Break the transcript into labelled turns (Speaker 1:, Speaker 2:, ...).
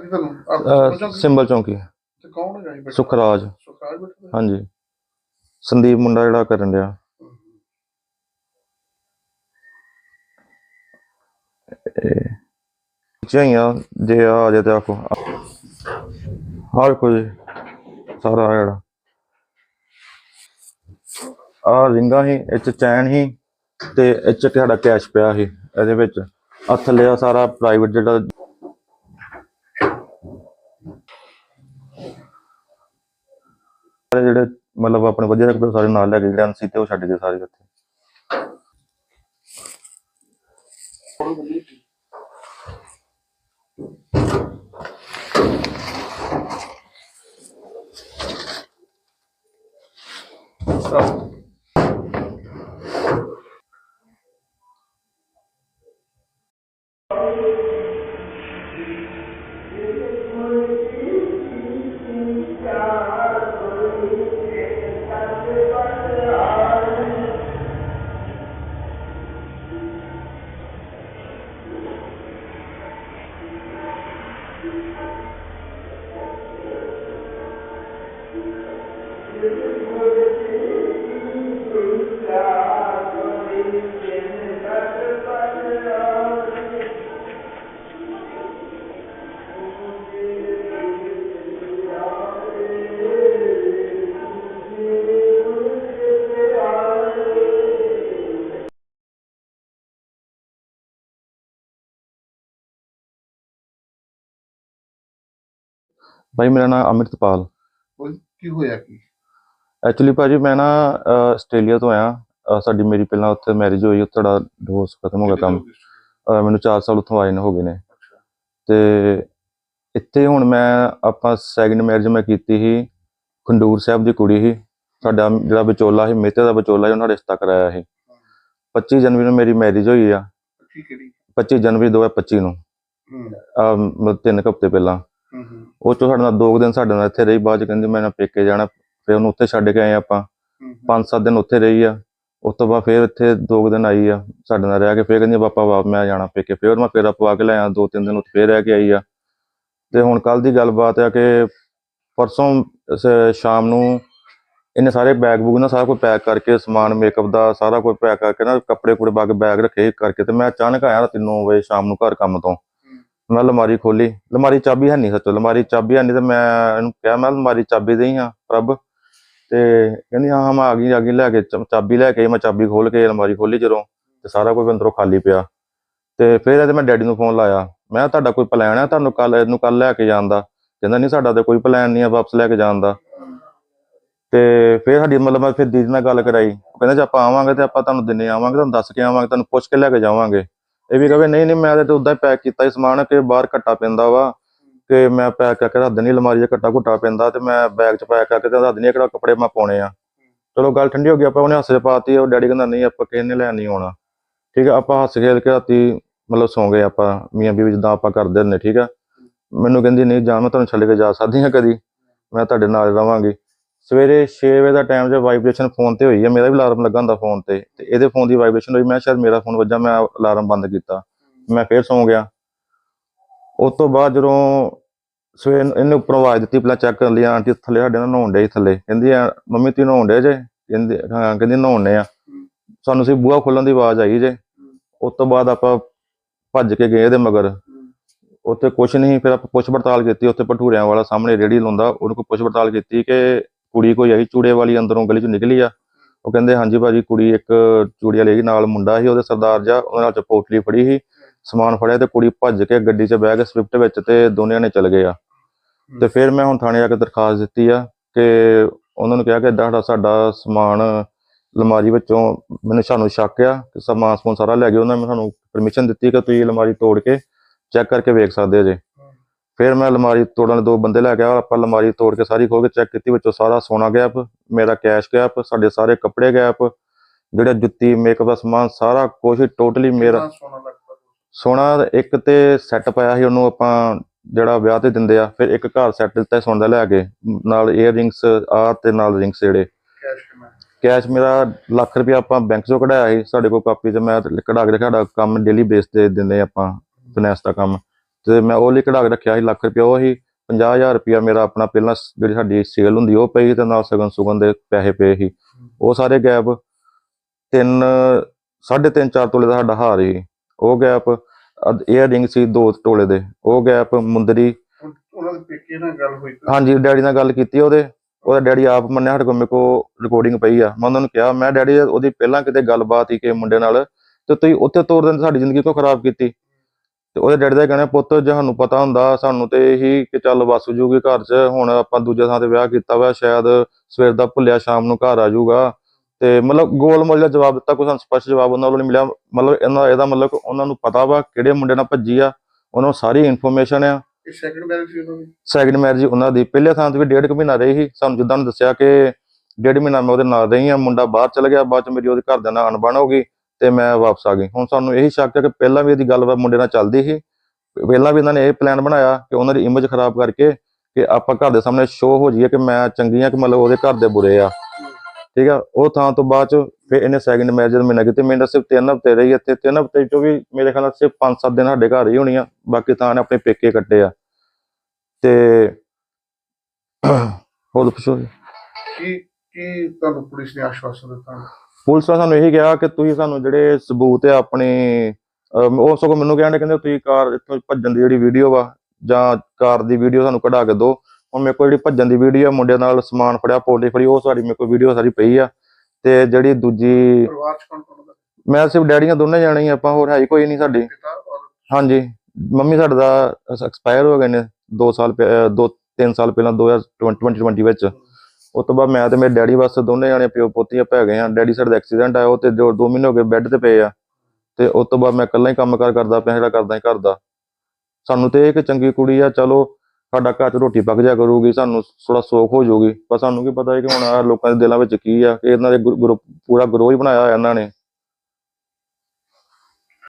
Speaker 1: ਤੁਹਾਨੂੰ
Speaker 2: ਸਿੰਬਲ ਚੌਂਕੀ?
Speaker 1: ਤੇ ਕੌਣ ਹੈਗਾ ਜੀ?
Speaker 2: ਸੁਖਰਾਜ।
Speaker 1: ਸੁਖਰਾਜ ਬੈਠਾ
Speaker 2: ਹਾਂਜੀ। ਸੰਦੀਪ ਮੁੰਡਾ ਜਿਹੜਾ ਕਰਨ ਡਿਆ। ਚਾਹੀਆਂ ਜੇ ਆ ਜੇ ਤੇ ਆਖੋ। ਹਰ ਕੋਈ ਸਾਰਾ ਜਿਹੜਾ ਆ ਰਿੰਗਾ ਹੀ ਇਹ ਚ ਚੈਨ ਹੀ ਤੇ ਇਹ ਚ ਸਾਡਾ ਕੈਸ਼ ਪਿਆ ਸੀ ਇਹਦੇ ਵਿੱਚ। ਆ ਥੱਲੇ ਆ ਸਾਰਾ ਪ੍ਰਾਈਵੇਟ ਜਿਹੜਾ ਸਾਰੇ ਜਿਹੜੇ ਮਤਲਬ ਆਪਣੇ ਵਧੀਆ ਰੱਖਦੇ ਸਾਰੇ ਨਾਲ ਲੈ ਕੇ ਜਿਹੜੇ ਅਨਸੀ ਤੇ ਉਹ ਛੱਡ ਗਏ ਸਾਰੇ ਇੱਥੇ। ਭਾਈ ਮੇਰਾ ਨਾਮ ਅਮਿਤਪਾਲ
Speaker 1: ਕੀ ਹੋਇਆ ਕੀ?
Speaker 2: ਐਕਚੁਅਲੀ ਭਾਜੀ ਮੈਂ ਨਾ ਆਸਟ੍ਰੇਲੀਆ ਤੋਂ ਆਇਆ। ਸਾਡੀ ਮੇਰੀ ਪਹਿਲਾਂ ਉੱਥੇ ਮੈਰਿਜ ਹੋਈ ਉੱਥੇ ਦਾ ਡਿਵੋਰਸ ਖਤਮ ਹੋ ਗਿਆ ਕੰਮ। ਮੈਨੂੰ 4 ਸਾਲ ਉੱਥੋਂ ਆਏ ਨੇ ਹੋ ਗਏ ਨੇ। ਤੇ ਇੱਥੇ ਹੁਣ ਮੈਂ ਆਪਾਂ ਸੈਕਿੰਡ ਮੈਰਿਜ ਮੈਂ ਕੀਤੀ ਸੀ। ਖੰਡੂਰ ਸਾਹਿਬ ਦੀ ਕੁੜੀ ਸੀ। ਸਾਡਾ ਜਿਹੜਾ ਵਿਚੋਲਾ ਸੀ ਮੇਤੇ ਦਾ ਵਿਚੋਲਾ ਸੀ ਉਹਨਾਂ ਰਿਸ਼ਤਾ ਕਰਾਇਆ ਸੀ। 25 ਜਨਵਰੀ ਨੂੰ ਮੇਰੀ ਮੈਰਿਜ ਹੋਈ ਆ।
Speaker 1: ਠੀਕ ਹੈ ਜੀ
Speaker 2: 25 ਜਨਵਰੀ 2025 ਨੂੰ। ਮਤਲਬ ਤਿੰਨ ਹਫ਼ਤੇ ਪਹਿਲਾਂ। ਉਹ ਚੋਂ ਸਾਡੇ ਨਾਲ ਦੋ ਕੁ ਦਿਨ ਸਾਡੇ ਨਾਲ ਇੱਥੇ ਰਹੀ ਬਾਅਦ ਚ ਕਹਿੰਦੀ ਮੈਂ ਨਾ ਪੇਕੇ ਜਾਣਾ ਫਿਰ ਉਹਨੂੰ ਉੱਥੇ ਛੱਡ ਕੇ ਆਏ ਆਪਾਂ।
Speaker 1: ਹੂੰ
Speaker 2: ਪੰਜ ਸੱਤ ਦਿਨ ਉੱਥੇ ਰਹੀ ਆ। ਉਸ ਤੋਂ ਬਾਅਦ ਫਿਰ ਇੱਥੇ ਦੋ ਕੁ ਦਿਨ ਆਈ ਆ ਸਾਡੇ ਨਾਲ ਰਹਿ ਕੇ ਫਿਰ ਕਹਿੰਦੀ ਪਾਪਾ ਵਾਪ ਮੈਂ ਜਾਣਾ ਪੇਕੇ। ਫਿਰ ਮੈਂ ਫੇਰਾ ਪਵਾ ਕੇ ਲਿਆ ਦੋ ਤਿੰਨ ਦਿਨ ਉੱਥੇ ਫਿਰ ਰਹਿ ਕੇ ਆਈ ਆ। ਤੇ ਹੁਣ ਕੱਲ ਦੀ ਗੱਲਬਾਤ ਆ ਕਿ ਪਰਸੋਂ ਸ਼ਾਮ ਨੂੰ ਇਹਨੇ ਸਾਰੇ ਬੈਗ ਬੂਗ ਨਾ ਸਾਰਾ ਕੁਝ ਪੈਕ ਕਰਕੇ ਸਮਾਨ ਮੇਕਅਪ ਦਾ ਸਾਰਾ ਕੁਝ ਪੈਕ ਕਰਕੇ ਨਾ ਕੱਪੜੇ ਕੁੜੇ ਕੇ ਬੈਗ ਰੱਖੇ ਕਰਕੇ ਤੇ ਮੈਂ ਅਚਾਨਕ ਆਇਆ ਰਾਤੀ 9 ਵਜੇ ਸ਼ਾਮ ਨੂੰ ਘਰ ਕੰਮ ਤੋਂ। ਮੈਂ ਅਲਮਾਰੀ ਖੋਲੀ। ਅਲਮਾਰੀ ਚਾਬੀ ਹੈ ਨਹੀਂ ਸੱਚ, ਅਲਮਾਰੀ ਚਾਬੀ ਹੈ ਨਹੀਂ ਤੇ ਮੈਂ ਇਹਨੂੰ ਕਿਹਾ, ਮੈਂ ਅਲਮਾਰੀ ਚਾਬੀ ਦੇਈ ਹਾਂ ਪ੍ਰਭ। ਤੇ ਕਹਿੰਦੀ, ਹਾਂ ਹਾਂ, ਮੈਂ ਆ ਗਈ ਆ ਗਈ, ਲੈ ਕੇ ਚਾਬੀ ਲੈ ਕੇ ਮੈਂ ਚਾਬੀ ਖੋਲ ਕੇ ਅਲਮਾਰੀ ਖੋਲੀ ਜਦੋਂ ਤੇ ਸਾਰਾ ਕੁਝ ਅੰਦਰੋਂ ਖਾਲੀ ਪਿਆ। ਤੇ ਫਿਰ ਇਹਦੇ ਮੈਂ ਡੈਡੀ ਨੂੰ ਫੋਨ ਲਾਇਆ। ਮੈਂ ਕਿਹਾ, ਤੁਹਾਡਾ ਕੋਈ ਪਲਾਨ ਹੈ ਤੁਹਾਨੂੰ ਕੱਲ ਇਹਨੂੰ ਕੱਲ ਲੈ ਕੇ ਜਾਣ ਦਾ? ਕਹਿੰਦਾ, ਨਹੀਂ, ਸਾਡਾ ਤੇ ਕੋਈ ਪਲਾਨ ਨਹੀਂ ਆ ਵਾਪਸ ਲੈ ਕੇ ਜਾਣ ਦਾ। ਤੇ ਫਿਰ ਸਾਡੀ ਮਤਲਬ ਮੈਂ ਫਿਰ ਦੀਦੀ ਨਾਲ ਗੱਲ ਕਰਾਈ। ਕਹਿੰਦਾ, ਜੇ ਆਪਾਂ ਆਵਾਂਗੇ ਤੇ ਆਪਾਂ ਤੁਹਾਨੂੰ ਦਿਨੇ ਆਵਾਂਗੇ, ਤੁਹਾਨੂੰ ਦੱਸ ਕੇ ਆਵਾਂਗੇ, ਤੁਹਾਨੂੰ ਪੁੱਛ ਕੇ ਲੈ ਕੇ ਜਾਵਾਂਗੇ। ਇਹ ਵੀ ਕਹੇ, ਨਹੀਂ ਨਹੀਂ, ਮੈਂ ਤਾਂ ਉਦਾਂ ਹੀ ਪੈਕ ਕੀਤਾ ਹੀ ਸਮਾਨ ਕਿ ਬਾਹਰ ਘੱਟਾ ਪੈਂਦਾ ਵਾ ਕਿ ਮੈਂ ਪੈਕ ਕਰਕੇ ਰੱਖ ਦਿੰਦੀ ਅਲਮਾਰੀ 'ਚ ਘੱਟਾ ਘੁੱਟਾ ਪੈਂਦਾ ਤੇ ਮੈਂ ਬੈਗ 'ਚ ਪੈਕ ਕਰਕੇ ਤੇ ਰੱਖ ਦਿੰਦੀ ਕਿਹੜਾ ਕੱਪੜੇ ਮੈਂ ਪਾਉਣੇ ਆ। ਚਲੋ, ਗੱਲ ਠੰਡੀ ਹੋ ਗਈ, ਆਪਾਂ ਉਹਨੇ ਹੱਸੇ ਪਾਤੀ ਉਹ ਡੈਡੀ ਕਹਿੰਦਾ, ਨਹੀਂ, ਆਪਾਂ ਕਿਸੇ ਨੇ ਲੈਣ ਨਹੀਂ ਆਉਣਾ। ਠੀਕ ਆ, ਆਪਾਂ ਹੱਸ ਖੇਲ ਕੇ ਰਾਤੀ ਮਤਲਬ ਸੌਂ ਗਏ ਆਪਾਂ, ਮੀਆਂ ਬੀਵੀ ਜਿੱਦਾਂ ਆਪਾਂ ਕਰਦੇ ਹੁੰਦੇ, ਠੀਕ ਆ? ਮੈਨੂੰ ਕਹਿੰਦੀ, ਨਹੀਂ ਜਾਂ ਮੈਂ ਤੁਹਾਨੂੰ ਛੱਡ ਕੇ ਜਾ ਸਕਦੀ ਹਾਂ ਕਦੀ। ਮੈਂ ਤੁਹਾਡੇ ਨਾਲ ਰਵਾਂਗੀ। ਸਵੇਰੇ 6 ਵਜੇ ਦਾ ਟਾਈਮ ਜੇ ਵਾਈਬ੍ਰੇਸ਼ਨ ਫੋਨ ਤੇ ਹੋਈ ਹੈ ਮੇਰਾ ਵੀ ਅਲਾਰਮ ਲੱਗਾ ਹੁੰਦਾ ਫੋਨ ਤੇ ਤੇ ਇਹਦੇ ਫੋਨ ਦੀ ਵਾਈਬ੍ਰੇਸ਼ਨ ਹੋਈ, ਮੈਂ ਸ਼ਾਇਦ ਮੇਰਾ ਫੋਨ ਵੱਜਾ, ਮੈਂ ਅਲਾਰਮ ਬੰਦ ਕੀਤਾ। ਮੈਂ ਫੇਰ ਸੌਂ ਗਿਆ। ਉਸ ਤੋਂ ਬਾਅਦ ਜਦੋਂ ਸਵੇਰ ਨੂੰ ਇਹਨੇ ਉੱਪਰੋਂ ਆਵਾਜ਼ ਦਿੱਤੀ, ਪਹਿਲਾਂ ਚੈੱਕ ਕਰ ਲਈ, ਆਂਟੀ ਥੱਲੇ ਸਾਡੇ ਨਾਲ ਨਹਾਉਣ ਡੇ ਥੱਲੇ। ਕਹਿੰਦੀ ਮੰਮੀ, ਤੁਸੀਂ ਨਹਾਉਣ ਡੇ ਜੇ? ਕਹਿੰਦੀ, ਹਾਂ, ਕਹਿੰਦੀ, ਨਹਾਉਣੇ ਆ। ਸਾਨੂੰ ਸੀ ਬੂਹਾ ਖੋਲਣ ਦੀ ਆਵਾਜ਼ ਆਈ ਜੇ। ਉਸ ਤੋਂ ਬਾਅਦ ਆਪਾਂ ਭੱਜ ਕੇ ਗਏ ਇਹਦੇ ਮਗਰ। ਉੱਥੇ ਕੁਛ ਨਹੀਂ, ਫਿਰ ਆਪਾਂ ਪੁੱਛ ਪੜਤਾਲ ਕੀਤੀ, ਉੱਥੇ ਭਟੂਰਿਆਂ ਵਾਲਾ ਸਾਹਮਣੇ ਰੇੜੀ ਲਾਉਂਦਾ, ਉਹਨੂੰ ਕੋਈ ਪੁੱਛ ਪੜਤਾਲ ਕੀਤੀ ਕਿ ਕੁੜੀ ਕੋਈ ਆਈ ਚੂੜੇ ਵਾਲੀ ਅੰਦਰੋਂ ਗਲੀ ਚੋਂ ਨਿਕਲੀ ਆ ਉਹ ਕਹਿੰਦੇ ਹਾਂਜੀ ਭਾਜੀ ਕੁੜੀ ਇੱਕ ਚੂੜੀਆਂ ਲੈ ਗਈ ਨਾਲ ਮੁੰਡਾ ਸੀ ਉਹਦੇ ਸਰਦਾਰ ਜਾ ਉਹਨਾਂ ਨਾਲ ਚ ਪੋਟਲੀ ਫੜੀ ਸੀ ਸਮਾਨ ਫੜਿਆ ਤੇ ਕੁੜੀ ਭੱਜ ਕੇ ਗੱਡੀ 'ਚ ਬਹਿ ਕੇ ਸਵਿਫਟ ਵਿੱਚ ਤੇ ਦੋਨਿਆਂ ਨੇ ਚਲ ਗਏ ਆ। ਤੇ ਫਿਰ ਮੈਂ ਹੁਣ ਥਾਣੇ ਜਾ ਕੇ ਦਰਖਾਸਤ ਦਿੱਤੀ ਆ ਕਿ ਉਹਨਾਂ ਨੂੰ ਕਿਹਾ ਕਿ ਏਦਾਂ ਸਾਡਾ ਸਾਡਾ ਸਮਾਨ ਅਲਮਾਰੀ ਵਿੱਚੋਂ ਮੈਨੂੰ ਸਾਨੂੰ ਸ਼ੱਕ ਆ ਕਿ ਸਮਾਨ ਸਮੂਨ ਸਾਰਾ ਲੈ ਗਏ ਉਹਨਾਂ ਨੇ ਸਾਨੂੰ ਪਰਮਿਸ਼ਨ ਦਿੱਤੀ ਕਿ ਤੁਸੀਂ ਅਲਮਾਰੀ ਤੋੜ ਕੇ ਚੈੱਕ ਕਰਕੇ ਵੇਖ ਸਕਦੇ ਜੇ। ਫਿਰ ਮੈਂ ਅਲਮਾਰੀ ਤੋੜਨ ਦੇ ਦੋ ਬੰਦੇ ਲੈ ਕੇ ਆਇਆ ਆਪਾਂ ਅਲਮਾਰੀ ਤੋੜ ਕੇ ਸਾਰੀ ਖੋਲ ਕੇ ਚੈੱਕ ਕੀਤੀ ਵਿੱਚੋਂ ਸਾਰਾ ਸੋਨਾ ਗਾਇਬ ਮੇਰਾ ਕੈਸ਼ ਗਾਇਬ ਸਾਡੇ ਸਾਰੇ ਕੱਪੜੇ ਗਾਇਬ ਜਿਹੜਾ ਜੁੱਤੀ ਮੇਕਅਪ ਦਾ ਸਮਾਨ ਸਾਰਾ ਕੁਝ ਟੋਟਲੀ ਮੇਰਾ
Speaker 1: ਸੋਨਾ
Speaker 2: ਇੱਕ ਤੇ ਸੈੱਟ ਪਾਇਆ ਸੀ ਉਹਨੂੰ ਆਪਾਂ ਜਿਹੜਾ ਵਿਆਹ ਤੇ ਦਿੰਦੇ ਆ ਫਿਰ ਇੱਕ ਘਰ ਸੈੱਟ ਦਿੱਤਾ ਸੋਨਾ ਦਾ ਲੈ ਕੇ ਨਾਲ ਏਅਰ ਰਿੰਗਸ ਆ ਤੇ ਨਾਲ ਰਿੰਗਸ ਜਿਹੜੇ।
Speaker 1: ਕੈਸ਼
Speaker 2: ਮੇਰਾ ਲੱਖ ਰੁਪਇਆ ਆਪਾਂ ਬੈਂਕ ਚੋਂ ਕਢਾਇਆ ਸੀ ਸਾਡੇ ਕੋਲ ਕਾਪੀ ਤੇ ਮੈਂ ਕਢਾ ਕੇ ਸਾਡਾ ਕੰਮ ਡੇਲੀ ਬੇਸ ਤੇ ਦਿੰਦੇ ਆਪਾਂ ਫਾਈਨੈਂਸ ਦਾ ਕੰਮ। ਤੇ ਮੈਂ ਉਹ ਲਈ ਕਢਾ ਕੇ ਰੱਖਿਆ ਸੀ ਲੱਖ ਰੁਪਇਆ ਉਹ ਸੀ 50000 ਰੁਪਇਆ ਮੇਰਾ ਆਪਣਾ ਪਹਿਲਾਂ ਜਿਹੜੀ ਸਾਡੀ ਸੇਲ ਹੁੰਦੀ ਉਹ ਪਈ ਤੇ ਨਾਲ ਸਗਨ ਸੁਗਨ ਦੇ ਪੈਸੇ ਪਏ ਸੀ। ਉਹ ਸਾਰੇ ਗੈਪ ਤਿੰਨ ਸਾਢੇ ਤਿੰਨ ਚਾਰ ਤੋਲੇ ਦਾ ਸਾਡਾ ਹਾਰ ਸੀ। ਉਹ ਗੈਪ ਏਅਰ ਰਿੰਗ ਸੀ ਦੋ ਤੋਲੇ ਦੇ। ਉਹ ਗੈਪ ਮੁੰਦਰੀ
Speaker 1: ਹੁਣ ਉਹਨਾਂ ਦੇ ਪੇਕੇ ਨਾਲ ਗੱਲ ਹੋਈ ਤਾਂ?
Speaker 2: ਹਾਂਜੀ ਡੈਡੀ ਨਾਲ ਗੱਲ ਕੀਤੀ ਉਹਦੇ। ਉਹਦਾ ਡੈਡੀ ਆਪ ਮੰਨਿਆ ਸਾਡੇ ਕੋਲ ਮੇਰੇ ਕੋਲ ਰਿਕਾਰਡਿੰਗ ਪਈ ਆ। ਮੈਂ ਉਹਨਾਂ ਨੂੰ ਕਿਹਾ ਮੈਂ ਡੈਡੀ ਉਹਦੀ ਪਹਿਲਾਂ ਕਿਤੇ ਗੱਲਬਾਤ ਹੀ ਕਿ ਮੁੰਡੇ ਨਾਲ ਤੇ ਤੁਸੀਂ ਉੱਥੇ ਤੋਰ ਦਿੰਦੇ ਸਾਡੀ ਜ਼ਿੰਦਗੀ ਕਿਉਂ ਖਰਾਬ ਕੀਤੀ? ਤੇ ਉਹਦੇ ਡੈਡੀ ਦਾ ਕਹਿਣਾ ਪੁੱਤ ਜੇ ਸਾਨੂੰ ਪਤਾ ਹੁੰਦਾ ਸਾਨੂੰ ਤੇ ਇਹੀ ਕਿ ਚੱਲ ਵਸ ਜੂਗੀ ਘਰ 'ਚ ਹੁਣ ਆਪਾਂ ਦੂਜੇ ਥਾਂ ਤੇ ਵਿਆਹ ਕੀਤਾ ਵਾ ਸ਼ਾਇਦ ਸਵੇਰ ਦਾ ਭੁੱਲਿਆ ਸ਼ਾਮ ਨੂੰ ਘਰ ਆ ਜਾਊਗਾ ਤੇ ਮਤਲਬ ਗੋਲ ਮੋਲ ਜਿਹਾ ਜਵਾਬ ਦਿੱਤਾ ਕੋਈ ਸਾਨੂੰ ਸਪਸ਼ਟ ਜਵਾਬ ਉਹਨਾਂ ਵੱਲੋਂ ਨਹੀਂ ਮਿਲਿਆ। ਮਤਲਬ ਇਹਨਾਂ ਇਹਦਾ ਮਤਲਬ ਕਿ ਉਹਨਾਂ ਨੂੰ ਪਤਾ ਵਾ ਕਿਹੜੇ ਮੁੰਡੇ ਨਾਲ ਭੱਜੀ ਆ ਉਹਨਾਂ ਨੂੰ ਸਾਰੀ ਇਨਫੋਰਮੇਸ਼ਨ ਆ।
Speaker 1: ਸੈਕੰਡ ਮੈਰਿਜ ਸੀ ਉਹਨਾਂ ਦੀ?
Speaker 2: ਸੈਕਿੰਡ ਮੈਰਿਜ ਉਹਨਾਂ ਦੀ। ਪਹਿਲੇ ਥਾਂ ਤੇ ਵੀ ਡੇਢ ਕੁ ਮਹੀਨਾ ਰਹੀ ਸੀ। ਸਾਨੂੰ ਜਿੱਦਾਂ ਉਹਨੇ ਦੱਸਿਆ ਕਿ ਡੇਢ ਮਹੀਨਾ ਮੈਂ ਉਹਦੇ ਨਾਲ ਰਹੀ ਆ ਮੁੰਡਾ ਬਾਹਰ ਚਲ ਗਿਆ ਬਾਅਦ ਚ ਮੇਰੀ ਉਹਦੇ ਘਰਦਿਆਂ ਨਾਲ ਅਣਬਣ ਹੋ ਗਈ। ਤੇ ਮੈਂ ਵਾਪਸ ਆ ਗਈ। ਹੁਣ ਸਾਨੂੰ ਇਹੀ ਸ਼ੱਕ ਹੈ ਕਿ ਪਹਿਲਾਂ ਵੀ ਇਹਦੀ ਗੱਲਬਾਤ ਮੁੰਡੇ ਨਾਲ ਚੱਲਦੀ ਸੀ। ਪਹਿਲਾਂ ਵੀ ਇਹਨਾਂ ਨੇ ਇਹ ਪਲਾਨ ਬਣਾਇਆ ਕਿ ਉਹਨਾਂ ਦੀ ਇਮੇਜ ਖਰਾਬ ਕਰਕੇ ਕਿ ਆਪਾਂ ਘਰ ਦੇ ਸਾਹਮਣੇ ਸ਼ੋਅ ਹੋ ਜਾਈਏ ਕਿ ਮੈਂ ਚੰਗੀ ਆ ਕਿ ਮਤਲਬ ਉਹਦੇ ਘਰ ਦੇ ਬੁਰੇ ਆ। ਠੀਕ ਆ? ਉਹ ਥਾਂ ਤੋਂ ਬਾਅਦ ਚ ਫਿਰ ਇਹਨੇ ਸੈਕਿੰਡ ਮੈਰਿਜ ਦਾ ਮਹੀਨਾ ਕੀਤੀ। ਮੈਨੂੰ ਸਿਰਫ ਤਿੰਨ ਹਫ਼ਤੇ ਰਹੀ ਇੱਥੇ। ਤਿੰਨ ਹਫ਼ਤੇ ਚੋਂ ਵੀ ਮੇਰੇ ਖਿਆਲ ਨਾਲ ਸਿਰਫ 5-7 ਦਿਨ ਸਾਡੇ ਘਰ ਹੀ ਹੋਣੀ ਆ ਬਾਕੀ ਤਾਂ ਨੇ ਆਪਣੇ ਪੇਕੇ ਕੱਟੇ ਆ। ਤੇ ਹੋਰ ਪੁੱਛੋ
Speaker 1: ਕੀ ਕੀ ਤੁਹਾਨੂੰ ਪੁਲਿਸ ਨੇ ਆਸ਼ਵਾਸਨ ਦਿੱਤਾ?
Speaker 2: ਪੁਲਿਸ ਨੇ ਸਾਨੂੰ ਇਹੀ ਕਿਹਾ ਕਿ ਤੁਸੀਂ ਸਾਨੂੰ ਜਿਹੜੇ ਸਬੂਤ ਆ ਆਪਣੀ ਉਹ ਸਗੋਂ ਮੈਨੂੰ ਕਹਿੰਦੇ ਕਹਿੰਦੇ ਤੁਸੀਂ ਕਾਰ ਇੱਥੋਂ ਭੱਜਣ ਦੀ ਜਿਹੜੀ ਵੀਡੀਓ ਵਾ ਜਾਂ ਕਾਰ ਦੀ ਵੀਡੀਓ ਸਾਨੂੰ ਕਢਾ ਕੇ ਦਿਓ ਹੁਣ ਮੇਰੇ ਕੋਲ ਜਿਹੜੀ ਭੱਜਣ ਦੀ ਵੀਡੀਓ ਮੁੰਡੇ ਨਾਲ ਸਮਾਨ ਫੜਿਆ ਪੋਲੀ ਫੜੀ ਉਹ ਸਾਡੀ ਮੇਰੇ ਕੋਲ ਵੀਡੀਓ ਸਾਰੀ ਪਈ ਆ। ਤੇ ਜਿਹੜੀ ਦੂਜੀ ਮੈਂ ਸਿਰਫ ਡੈਡੀਆਂ ਦੋਨੇ ਜਾਣੇ ਹੀ ਆ, ਆਪਾਂ ਹੋਰ ਹੈ ਹੀ ਕੋਈ ਨਹੀਂ ਸਾਡੀ। ਹਾਂਜੀ ਮੰਮੀ ਸਾਡੇ ਦਾ ਐਕਸਪਾਇਰ ਹੋ ਗਏ ਨੇ 2 ਸਾਲ ਪਹਿ- ਅਹ ਦੋ 3 ਸਾਲ ਪਹਿਲਾਂ 2020 ਵਿੱਚ। ਉਸ ਤੋਂ ਬਾਅਦ ਮੈਂ ਤੇ ਮੇਰੇ ਡੈਡੀ ਬਸ ਦੋਨੇ ਜਾਣੇ ਪਿਓ ਪੋਤੀਆਂ ਪੈ ਗਏ ਆ ਡੈਡੀ ਸਾਡੇ ਦਾ ਐਕਸੀਡੈਂਟ ਆਇਆ, ਉਹ ਤੇ ਜੋ 2 ਮਹੀਨੇ ਹੋ ਗਏ ਬੈੱਡ ਤੇ ਪਏ ਆ। ਤੇ ਉਸ ਤੋਂ ਬਾਅਦ ਮੈਂ ਇਕੱਲਾ ਹੀ ਕੰਮ ਕਾਰ ਕਰਦਾ ਪਿਆ, ਜਿਹੜਾ ਕਰਦਾ ਹੀ ਕਰਦਾ ਸਾਨੂੰ ਤੇ ਇਹ ਕਿ ਚੰਗੀ ਕੁੜੀ ਆ, ਚਲੋ ਸਾਡਾ ਘਰ ਚ ਰੋਟੀ ਪੱਕ ਜਾ ਕਰੂਗੀ, ਸਾਨੂੰ ਥੋੜਾ ਸੋਖ ਹੋ ਜਾਊਗੀ। ਪਰ ਸਾਨੂੰ ਕੀ ਪਤਾ ਹੈ ਕਿ ਹੁਣ ਆਹ ਲੋਕਾਂ ਦੇ ਦਿਲਾਂ ਵਿੱਚ ਕੀ ਆ, ਕਿ ਇਹਨਾਂ ਦੇ ਗੁਰ- ਪੂਰਾ ਗਰੋਹ ਹੀ ਬਣਾਇਆ ਹੋਇਆ ਇਹਨਾਂ ਨੇ।